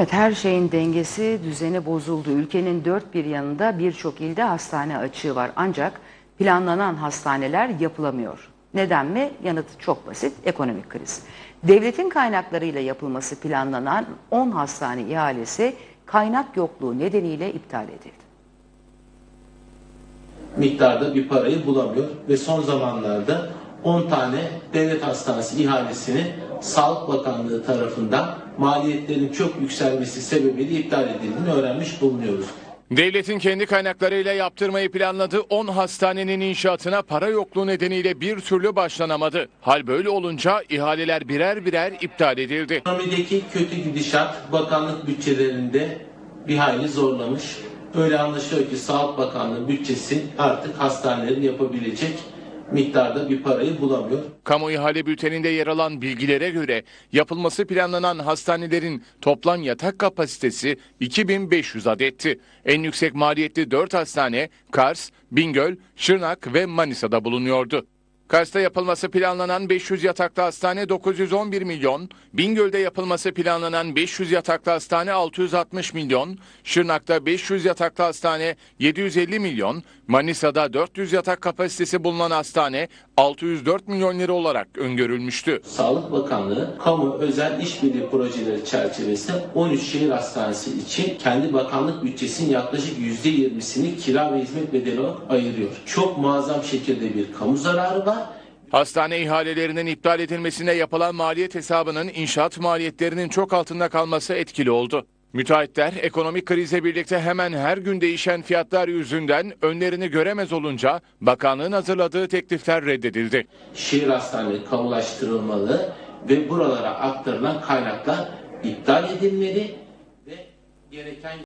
Evet her şeyin dengesi, düzeni bozuldu. Ülkenin dört bir yanında birçok ilde hastane açığı var. Ancak planlanan hastaneler yapılamıyor. Neden mi? Yanıtı çok basit, ekonomik kriz. Devletin kaynaklarıyla yapılması planlanan 10 hastane ihalesi kaynak yokluğu nedeniyle iptal edildi. miktarda bir parayı bulamıyor ve son zamanlarda 10 tane devlet hastanesi ihalesini Sağlık Bakanlığı tarafından maliyetlerin çok yükselmesi sebebiyle iptal edildiğini öğrenmiş bulunuyoruz. Devletin kendi kaynaklarıyla yaptırmayı planladığı 10 hastanenin inşaatına para yokluğu nedeniyle bir türlü başlanamadı. Hal böyle olunca ihaleler birer birer iptal edildi. Ekonomideki kötü gidişat bakanlık bütçelerinde bir hayli zorlamış. Öyle anlaşılıyor ki Sağlık Bakanlığı bütçesi artık hastanelerin yapabilecek miktarda bir parayı bulamıyor. Kamu ihale bülteninde yer alan bilgilere göre yapılması planlanan hastanelerin toplam yatak kapasitesi 2500 adetti. En yüksek maliyetli 4 hastane Kars, Bingöl, Şırnak ve Manisa'da bulunuyordu. Kars'ta yapılması planlanan 500 yataklı hastane 911 milyon, Bingöl'de yapılması planlanan 500 yataklı hastane 660 milyon, Şırnak'ta 500 yataklı hastane 750 milyon, Manisa'da 400 yatak kapasitesi bulunan hastane 604 milyon lira olarak öngörülmüştü. Sağlık Bakanlığı kamu özel işbirliği projeleri çerçevesinde 13 şehir hastanesi için kendi bakanlık bütçesinin yaklaşık %20'sini kira ve hizmet bedeli olarak ayırıyor. Çok muazzam şekilde bir kamu zararı var. Hastane ihalelerinin iptal edilmesine yapılan maliyet hesabının inşaat maliyetlerinin çok altında kalması etkili oldu. Müteahhitler ekonomik krizle birlikte hemen her gün değişen fiyatlar yüzünden önlerini göremez olunca bakanlığın hazırladığı teklifler reddedildi. Şehir hastaneleri kamulaştırılmalı ve buralara aktarılan kaynaklar iptal edilmeli ve gereken